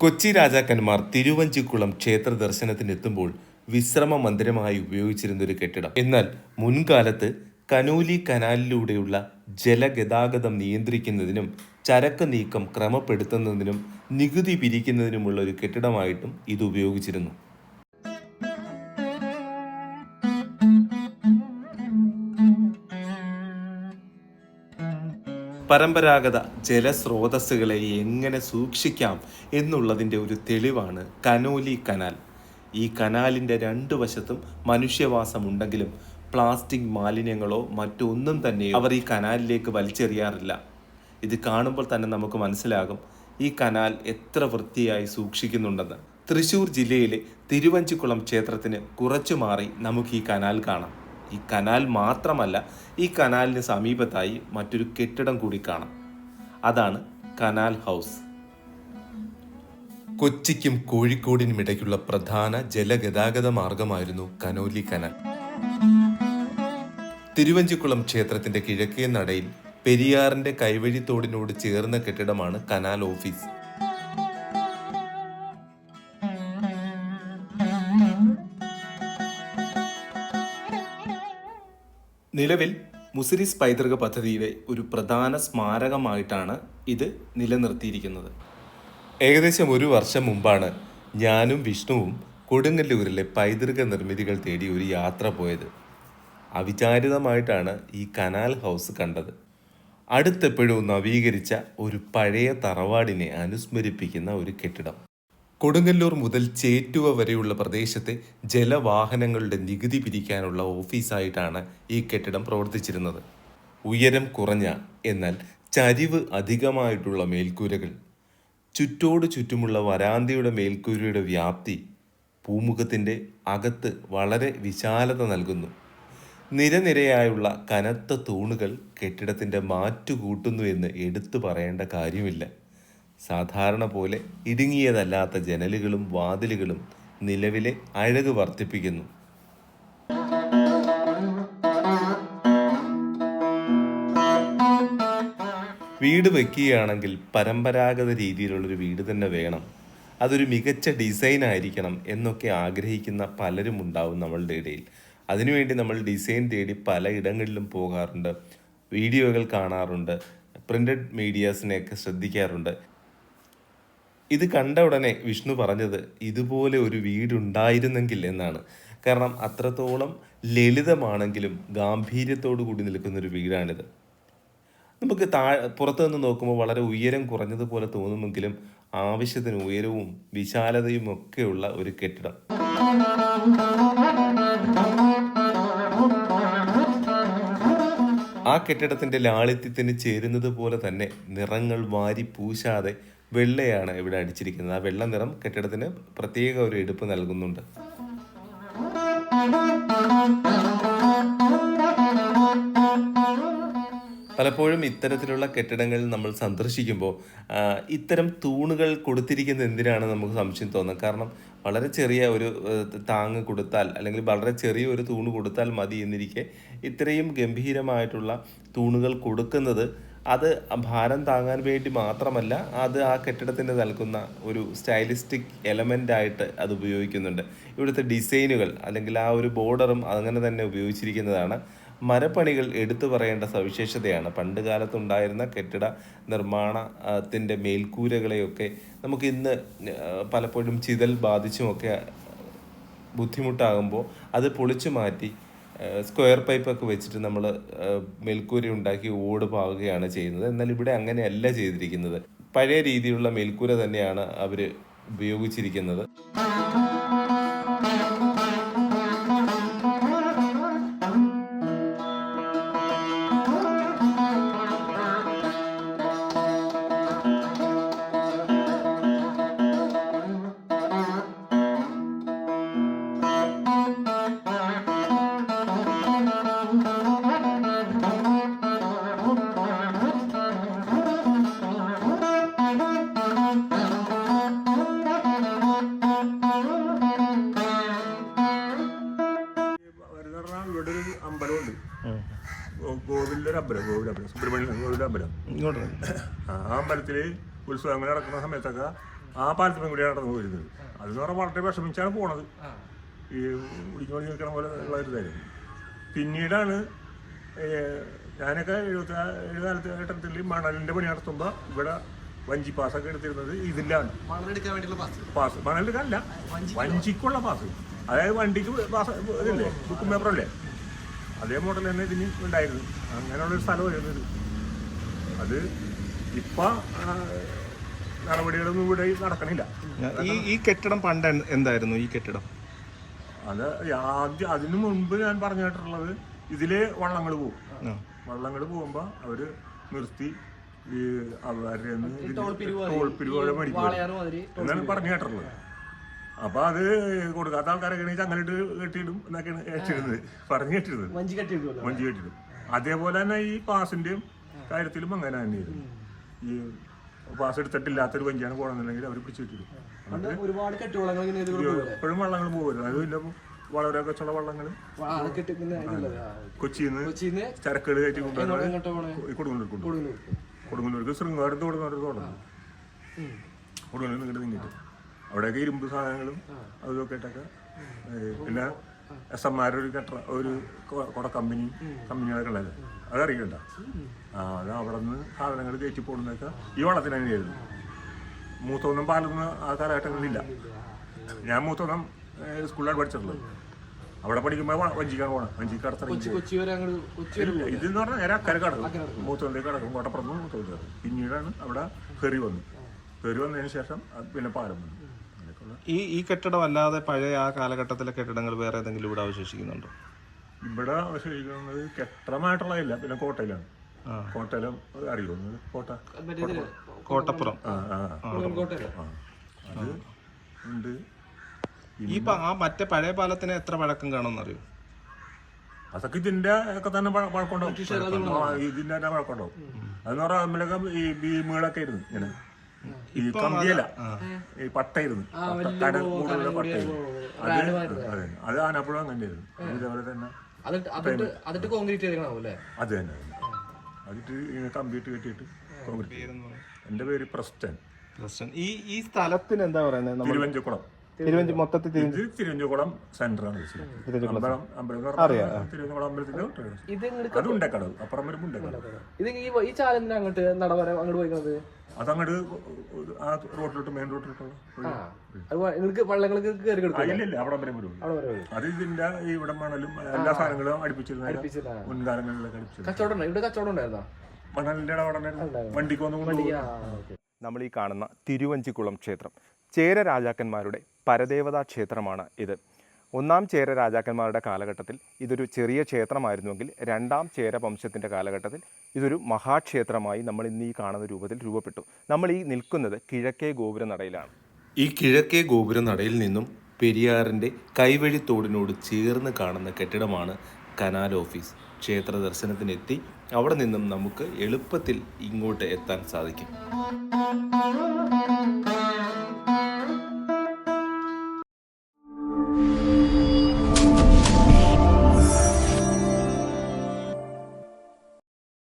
കൊച്ചി രാജാക്കന്മാർ തിരുവഞ്ചിക്കുളം ക്ഷേത്ര ദർശനത്തിനെത്തുമ്പോൾ വിശ്രമ മന്ദിരമായി ഉപയോഗിച്ചിരുന്ന ഒരു കെട്ടിടം. എന്നാൽ മുൻകാലത്ത് കനോലി കനാലിലൂടെയുള്ള ജലഗതാഗതം നിയന്ത്രിക്കുന്നതിനും ചരക്ക് നീക്കം ക്രമപ്പെടുത്തുന്നതിനും നികുതി പിരിക്കുന്നതിനുമുള്ള ഒരു കെട്ടിടമായിട്ടും ഇത് ഉപയോഗിച്ചിരുന്നു. പരമ്പരാഗത ജലസ്രോതസ്സുകളെ എങ്ങനെ സൂക്ഷിക്കാം എന്നുള്ളതിന്റെ ഒരു തെളിവാണ് കനോലി കനാൽ. ഈ കനാലിന്റെ രണ്ട് വശത്തും മനുഷ്യവാസമുണ്ടെങ്കിലും പ്ലാസ്റ്റിക് മാലിന്യങ്ങളോ മറ്റൊന്നും തന്നെ അവർ ഈ കനാലിലേക്ക് വലിച്ചെറിയാറില്ല. ഇത് കാണുമ്പോൾ തന്നെ നമുക്ക് മനസ്സിലാകും ഈ കനാൽ എത്ര വൃത്തിയായി സൂക്ഷിക്കുന്നുണ്ടെന്ന്. തൃശൂർ ജില്ലയിലെ തിരുവഞ്ചിക്കുളം ക്ഷേത്രത്തിന് കുറച്ചു മാറി നമുക്ക് ഈ കനാൽ കാണാം. ഈ കനാൽ മാത്രമല്ല ഈ കനാലിന് സമീപത്തായി മറ്റൊരു കെട്ടിടം കൂടി കാണാം. അതാണ് കനാൽ ഹൗസ്. കൊച്ചിക്കും കോഴിക്കോടിനും ഇടയ്ക്കുള്ള പ്രധാന ജലഗതാഗത മാർഗമായിരുന്നു കനോലി കനാൽ. തിരുവഞ്ചിക്കുളം ക്ഷേത്രത്തിന്റെ കിഴക്കേ നടയിൽ പെരിയാറിന്റെ കൈവഴിത്തോടിനോട് ചേർന്ന കെട്ടിടമാണ് കനാൽ ഓഫീസ്. നിലവിൽ മുസിരിസ് പൈതൃക പദ്ധതിയിലെ ഒരു പ്രധാന സ്മാരകമായിട്ടാണ് ഇത് നിലനിർത്തിയിരിക്കുന്നത്. ഏകദേശം ഒരു വർഷം മുമ്പാണ് ഞാനും വിഷ്ണുവും കൊടുങ്ങല്ലൂരിലെ പൈതൃക നിർമ്മിതികൾ തേടി ഒരു യാത്ര പോയത്. അവിചാരിതമായിട്ടാണ് ഈ കനാൽ ഹൗസ് കണ്ടത്. അടുത്തെപ്പോഴും നവീകരിച്ച ഒരു പഴയ തറവാടിനെ അനുസ്മരിപ്പിക്കുന്ന ഒരു കെട്ടിടം. കൊടുങ്ങല്ലൂർ മുതൽ ചേറ്റുവ വരെയുള്ള പ്രദേശത്തെ ജലവാഹനങ്ങളുടെ നികുതി പിരിക്കാനുള്ള ഓഫീസായിട്ടാണ് ഈ കെട്ടിടം പ്രവർത്തിച്ചിരുന്നത്. ഉയരം കുറഞ്ഞ എന്നാൽ ചരിവ് അധികമായിട്ടുള്ള മേൽക്കൂരകൾ. ചുറ്റോട് ചുറ്റുമുള്ള വരാന്തിയുടെ മേൽക്കൂരയുടെ വ്യാപ്തി പൂമുഖത്തിന്റെ അകത്ത് വളരെ വിശാലത നൽകുന്നു. നിരനിരയായുള്ള കനത്ത തൂണുകൾ കെട്ടിടത്തിന്റെ മാറ്റുകൂട്ടുന്നു എന്ന് എടുത്തു പറയേണ്ട കാര്യമില്ല. സാധാരണ പോലെ ഇടുങ്ങിയതല്ലാത്ത ജനലുകളും വാതിലുകളും നിലവിലെ അഴക് വർദ്ധിപ്പിക്കുന്നു. വീട് വെക്കുകയാണെങ്കിൽ പരമ്പരാഗത രീതിയിലുള്ളൊരു വീട് തന്നെ വേണം. അതൊരു മികച്ച ഡിസൈൻ ആയിരിക്കണം എന്നൊക്കെ ആഗ്രഹിക്കുന്ന പലരും ഉണ്ടാവും നമ്മളുടെ ഇടയിൽ. അതിനുവേണ്ടി നമ്മൾ ഡിസൈൻ തേടി പല ഇടങ്ങളിലും പോകാറുണ്ട്. വീഡിയോകൾ കാണാറുണ്ട്. പ്രിന്റഡ് മീഡിയാസിനെയൊക്കെ ശ്രദ്ധിക്കാറുണ്ട്. ഇത് കണ്ട ഉടനെ വിഷ്ണു പറഞ്ഞത് ഇതുപോലെ ഒരു വീടുണ്ടായിരുന്നെങ്കിൽ എന്നാണ്. കാരണം അത്രത്തോളം ലളിതമാണെങ്കിലും ഗാംഭീര്യത്തോടു കൂടി നിൽക്കുന്ന ഒരു വീടാണിത്. നമുക്ക് താ പുറത്തു നിന്ന് നോക്കുമ്പോൾ വളരെ ഉയരം കുറഞ്ഞതുപോലെ തോന്നുമെങ്കിലും ആവശ്യത്തിന് ഉയരവും വിശാലതയും ഒക്കെയുള്ള ഒരു കെട്ടിടം. ആ കെട്ടിടത്തിന്റെ ലാളിത്യത്തിന് ചേരുന്നത് പോലെ തന്നെ നിറങ്ങൾ വാരി പൂശാതെ വെള്ളയാണ് ഇവിടെ അടിച്ചിരിക്കുന്നത്. ആ വെള്ള നിറം കെട്ടിടത്തിന് പ്രത്യേക ഒരു എടുപ്പ് നൽകുന്നുണ്ട്. പലപ്പോഴും ഇത്തരത്തിലുള്ള കെട്ടിടങ്ങൾ നമ്മൾ സന്ദർശിക്കുമ്പോൾ ഇത്തരം തൂണുകൾ കൊടുത്തിരിക്കുന്ന എന്തിനാണ് നമുക്ക് സംശയം തോന്നുന്നത്? കാരണം വളരെ ചെറിയ ഒരു താങ് താങ്ങ് കൊടുത്താൽ അല്ലെങ്കിൽ വളരെ ചെറിയ ഒരു തൂണ് കൊടുത്താൽ മതി എന്നിരിക്കെ ഇത്രയും ഗംഭീരമായിട്ടുള്ള തൂണുകൾ കൊടുക്കുന്നത് അത് ഭാരം താങ്ങാൻ വേണ്ടി മാത്രമല്ല അത് ആ കെട്ടിടത്തിന് നൽകുന്ന ഒരു സ്റ്റൈലിസ്റ്റിക് എലമെന്റ് ആയിട്ട് അത് ഉപയോഗിക്കുന്നുണ്ട്. ഇവിടുത്തെ ഡിസൈനുകൾ അല്ലെങ്കിൽ ആ ഒരു ബോർഡറും അങ്ങനെ തന്നെ ഉപയോഗിച്ചിരിക്കുന്നതാണ്. മരപ്പണികൾ എടുത്തു പറയേണ്ട സവിശേഷതയാണ്. പണ്ട് കാലത്തുണ്ടായിരുന്ന കെട്ടിട നിർമ്മാണത്തിന്റെ മേൽക്കൂരകളെയൊക്കെ നമുക്ക് ഇന്ന് പലപ്പോഴും ചിതൽ ബാധിച്ചുമൊക്കെ ബുദ്ധിമുട്ടാകുമ്പോൾ അത് പൊളിച്ചു മാറ്റി സ്ക്വയർ പൈപ്പൊക്കെ വെച്ചിട്ട് നമ്മൾ മേൽക്കൂര ഉണ്ടാക്കി ഓട് പാവുകയാണ് ചെയ്യുന്നത്. എന്നാൽ ഇവിടെ അങ്ങനെയല്ല ചെയ്തിരിക്കുന്നത്. പഴയ രീതിയിലുള്ള മേൽക്കൂര തന്നെയാണ് അവർ ഉപയോഗിച്ചിരിക്കുന്നത്. ഒരു അമ്പലം ഗോവിൽ അമ്പലം സുബ്രഹ്മണ്യ ഗോവിലിന്റെ അമ്പലം. ഇങ്ങോട്ട് ആ അമ്പലത്തിൽ ഉത്സവങ്ങൾ നടക്കുന്ന സമയത്തൊക്കെ ആ പാലത്തിനും കൂടിയാണ് നടന്നു പോയിരുന്നത്. അതെന്ന് പറഞ്ഞാൽ വളരെ വിഷമിച്ചാണ് പോണത്. ഈ കുടിക്കോടി നിൽക്കണ പോലെ ഉള്ള ഒരു ഇതായിരുന്നു. പിന്നീടാണ് ഞാനൊക്കെ എഴുപത്തി കാലത്ത് ഘട്ടത്തിൽ മണലിന്റെ പണി നടത്തുമ്പോൾ ഇവിടെ വഞ്ചി പാസ്സൊക്കെ എടുത്തിരുന്നത് ഇതിലാണ്. മണലെടുക്കാൻ വേണ്ടിയുള്ള പാസ്. പാസ്. മണലെടുക്കാനല്ല വഞ്ചിക്കുള്ള. പാസ്. അതായത് വണ്ടിക്ക് പാസ് ഇതില്ലേ ബുക്കും പേപ്പറല്ലേ അതേ മോഡൽ തന്നെ ഇതിന് ഉണ്ടായിരുന്നു. അങ്ങനെയുള്ളൊരു സ്ഥലമായിരുന്നു ഇത്. അത് ഇപ്പം നടപടികളൊന്നും ഇവിടെ നടക്കണില്ല. ഈ ഈ കെട്ടിടം പണ്ട് എന്തായിരുന്നു ഈ കെട്ടിടം? അത് ആദ്യം അതിനു മുൻപ് ഞാൻ പറഞ്ഞു കേട്ടിട്ടുള്ളത് ഇതിൽ വള്ളങ്ങൾ പോകും വള്ളങ്ങൾ പോകുമ്പോൾ അവർ നിർത്തി ഈ അവരുടെ തോൾപ്പിരിവാഴ മേടിക്കും. എന്നാണ് പറഞ്ഞു കേട്ടിട്ടുള്ളത് അപ്പൊ അത് കൊടുക്കാത്ത ആൾക്കാരൊക്കെ അങ്ങനെട്ട് കെട്ടിയിടും എന്നൊക്കെയാണ് കേട്ടിരുന്നത് പറഞ്ഞു കേട്ടിരുന്നത്. വഞ്ചി കെട്ടിയിടും. അതേപോലെ തന്നെ ഈ പാസിന്റെയും കാര്യത്തിലും അങ്ങനെ തന്നെയായിരുന്നു ഈ പാസ് എടുത്തിട്ടില്ലാത്തൊരു വഞ്ചിയാണ് പോകണമെന്നുണ്ടെങ്കിൽ അവർ പിടിച്ചു കെട്ടിടും ഒരുപാട് എപ്പോഴും വള്ളങ്ങൾ പോകുമല്ലോ അത് പിന്നെ വളരെ കൊച്ചുള്ള വള്ളങ്ങൾ കൊച്ചിയിൽ നിന്ന് കൊച്ചിന്ന് ചരക്കുകൾ കയറ്റി കൊണ്ടുവരുന്നത് എങ്ങോട്ട് പോണേ? കൊടുങ്ങല്ലൂർ കൊടുങ്ങല്ലൂർ കൊടുങ്ങല്ലൂർക്ക് ശൃംഗാരത്ത് കൊടുക്കുന്നവർ തുടങ്ങും കൊടുങ്ങല്ലൂർ നിങ്ങോട്ട് നീങ്ങിട്ട് അവിടെയൊക്കെ ഇരുമ്പ് സാധനങ്ങളും അതൊക്കെ ആയിട്ടൊക്കെ പിന്നെ എസ് എം ഒരു കെട്ട ഒരു കുറെ കമ്പനി കമ്പനികളൊക്കെ ഉള്ളത്. അതറിയണ്ട ആ അത് അവിടെ നിന്ന് സാധനങ്ങൾ കയറ്റി പോകുന്നതൊക്കെ ഈ വള്ളത്തിന് തന്നെയായിരുന്നു. മൂത്തോന്നും പാലൊന്നും ആ കാലഘട്ടങ്ങളിലില്ല. ഞാൻ മൂത്തോന്നും സ്കൂളിലാണ് പഠിച്ചിട്ടുള്ളത്. അവിടെ പഠിക്കുമ്പോൾ വഞ്ചിക്കാണ് പോകണം വഞ്ചിക്ക് കടത്തിറങ്ങി കൊച്ചി വരെ അങ്ങോട്ട് കൊച്ചി വരെ ഇതെന്ന് പറഞ്ഞാൽ നേരെ അക്കരെ കടക്കും. മൂത്തോന്തേക്ക് കടക്കും. കോട്ടപ്പുറത്ത് മൂത്തോന്ത് കടക്കും. പിന്നീടാണ് അവിടെ കയറി വന്നു കയറി വന്നതിന് ശേഷം പിന്നെ പാലം വന്നു. ഈ ഈ കെട്ടിടം അല്ലാതെ പഴയ ആ കാലഘട്ടത്തിലെ കെട്ടിടങ്ങൾ വേറെ ഏതെങ്കിലും ഇവിടെ അവശേഷിക്കുന്നുണ്ടോ? ഇവിടെ അവശേഷിക്കുന്നത് കെട്ടിടമായിട്ടുള്ളതില്ല പിന്നെ കോട്ടയിലാണ്. കോട്ടയിലും അറിയുമോ കോട്ട. കോട്ടപ്പുറം. അത് ഉണ്ട്. ഈ ആ മറ്റേ പഴയ പാലത്തിന് എത്ര പഴക്കം കാണുമെന്നറിയോ? അതൊക്കെ ഇതിന്റെ ഒക്കെ തന്നെ പഴ- പഴക്കമുണ്ടാവും. ഇതിന്റെ തന്നെ പഴക്കമുണ്ടാവും. അതെന്ന് പറഞ്ഞാൽ നമ്മളൊക്കെ ഈ ഭീമുകളൊക്കെ ആയിരുന്നു ഇങ്ങനെ. ഈ കമ്പിയല്ല ഈ പട്ടയിരുന്നു. കടൽ കൂടുതലുള്ള പട്ടയിരുന്നു അത് അതെ ആനപ്പുഴ കണ്ടിരുന്നു ഇതേപോലെ തന്നെ അതിട്ട് കോൺക്രീറ്റ് അത് തന്നെ അതിട്ട് കമ്പിയിട്ട് കെട്ടിയിട്ട് കോൺക്രീറ്റ് എന്റെ പേര് പ്രസ്റ്റൻ. പ്രശ്നം ഈ ഈ സ്ഥലത്തിന് എന്താ പറയുന്നത്? നമ്മൾ തിരുവഞ്ചക്കുളം തിരുവഞ്ചി മൊത്തത്തിൽ തിരുവഞ്ചി ഇത് സെന്റർ ആണ് ഇത്. അമ്പലം അമ്പലം എന്ന് പറഞ്ഞാൽ തിരുവഞ്ചക്കുളം അമ്പലത്തിന്റെ തൊട്ടടുത്ത്. ഇത് ഇങ്ങോട്ട് അത് അപ്പുറം വരുമ്പോൾ ഉണ്ടക്കടവ്. ഇത് ഈ ഈ ചാലന്തിന് അങ്ങോട്ട് നടവര അങ്ങോട്ട് പോയിക്കുന്നത് അതങ്ങോട്ട് ആ റോഡിലോട്ട് മെയിൻ റോഡിലോട്ടുള്ള നിങ്ങൾക്ക് വള്ളങ്ങൾക്ക് കയറി കിടക്കും ഇല്ല അവിടെ വരെ വരും അത് ഇതിന്റെ ഈ ഇവിടെ മണലും എല്ലാ സാധനങ്ങളും അടുപ്പിച്ചിരുന്ന. മുൻകാലങ്ങളിലൊക്കെ അടുപ്പിച്ചത് കച്ചവടം ഇവിടെ കച്ചവടം ഉണ്ടായിരുന്നോ? മണലിന്റെ അവിടെ വണ്ടിക്ക് വന്നു നമ്മൾ ഈ കാണുന്ന തിരുവഞ്ചിക്കുളം ക്ഷേത്രം. ചേര രാജാക്കന്മാരുടെ പരദേവതാ ക്ഷേത്രമാണ് ഇത്. ഒന്നാം ചേര രാജാക്കന്മാരുടെ കാലഘട്ടത്തിൽ ഇതൊരു ചെറിയ ക്ഷേത്രമായിരുന്നുവെങ്കിൽ രണ്ടാം ചേര വംശത്തിന്റെ കാലഘട്ടത്തിൽ ഇതൊരു മഹാക്ഷേത്രമായി നമ്മൾ ഇന്ന് ഈ കാണുന്ന രൂപത്തിൽ രൂപപ്പെട്ടു. നമ്മൾ ഈ നിൽക്കുന്നത് കിഴക്കേ ഗോപുരനടയിലാണ് ഈ കിഴക്കേ ഗോപുരനടയിൽ നിന്നും പെരിയാറിന്റെ കൈവഴിത്തോടിനോട് ചേർന്ന് കാണുന്ന കെട്ടിടമാണ് കനാൽ ഓഫീസ്. ക്ഷേത്ര ദർശനത്തിനെത്തി അവിടെ നിന്നും നമുക്ക് എളുപ്പത്തിൽ ഇങ്ങോട്ട് എത്താൻ സാധിക്കും. Música